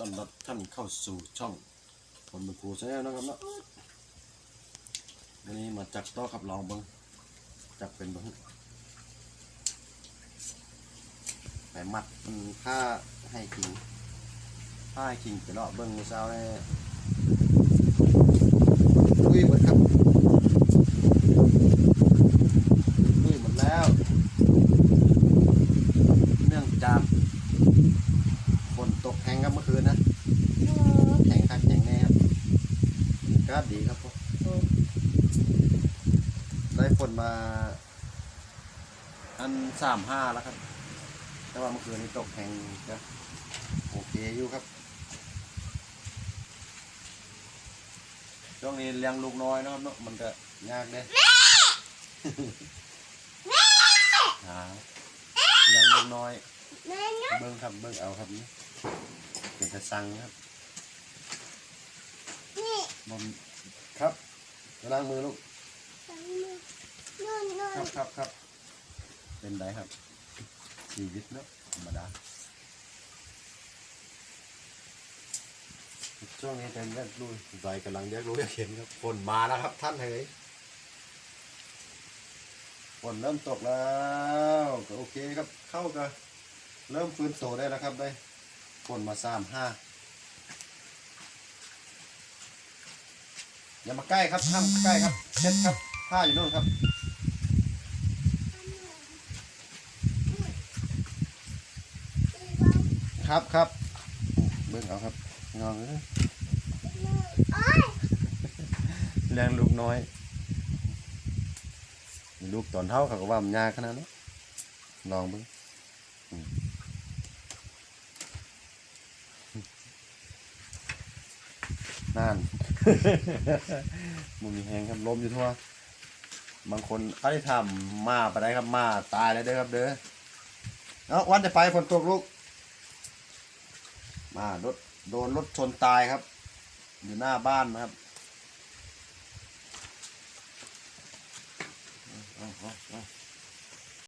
ต้อนรับท่านเข้าสู่ช่องคนมือครูชาแนลนะครับเนาะวันนี้มาจักโต๊ะขับลองเบิ้งจักเป็นเบิ้งไปมัดมันผ้าให้กิงผ้าให้กิงไปเลาะเบิ้งมือเช้าเนี่ยลุยหมดครับลุยหมดแล้ว เนื่องจากฝนตกแห้งครับเมื่อคืนนะ แข็งคักแข็งแน่ครับ ก็ดีครับผมได้ฝนมา อันสามห้าแล้วครับ แต่ว่าเมื่อคืนนี้ตกแข็งก็โอเคอยู่ครับ ช่วงนี้เลี้ยงลูกน้อยนะครับเนาะมันก็ยากเลยหาเลี้ยงลูกน้อย เบิ้งครับเบิ้งเอาครับนี่เป็นตะสังครับ บอมครับไปล้างมือลูกครับครับครับเป็นไรครับชีวิตเนาะธรรมดาช่วงนี้เป็นเลือดลุยใจกำลังเรียกรู้เรียกเห็นครับฝนมาแล้วครับ ท่านเฮ้ยฝนเริ่มตกแล้วก็โอเคครับเข้ากันเริ่มฟื้นตัวได้แล้วครับได้ฝนมาสามห้า อย่ามาใกล้ครับห้ามใกล้ครับเช็ดครับผ้าอยู่นู่นครับครับครับเบิ่งเอาครับงองเลยแรงลูกน้อย ลูกตอนเท่าเขาก็ว่ามันยากขนาดนั้นลองเบิ่งอืม นั่นมุมีแหงครับลมอยู่ทั่ว บางคนเขาได้ทำมาไปได้ครับมาตายเลยเด้อครับเด้อเอาวันจะไปฝนตกลูก มารถโดนรถชนตายครับ อยู่หน้าบ้านนะครับเอาเอาเอา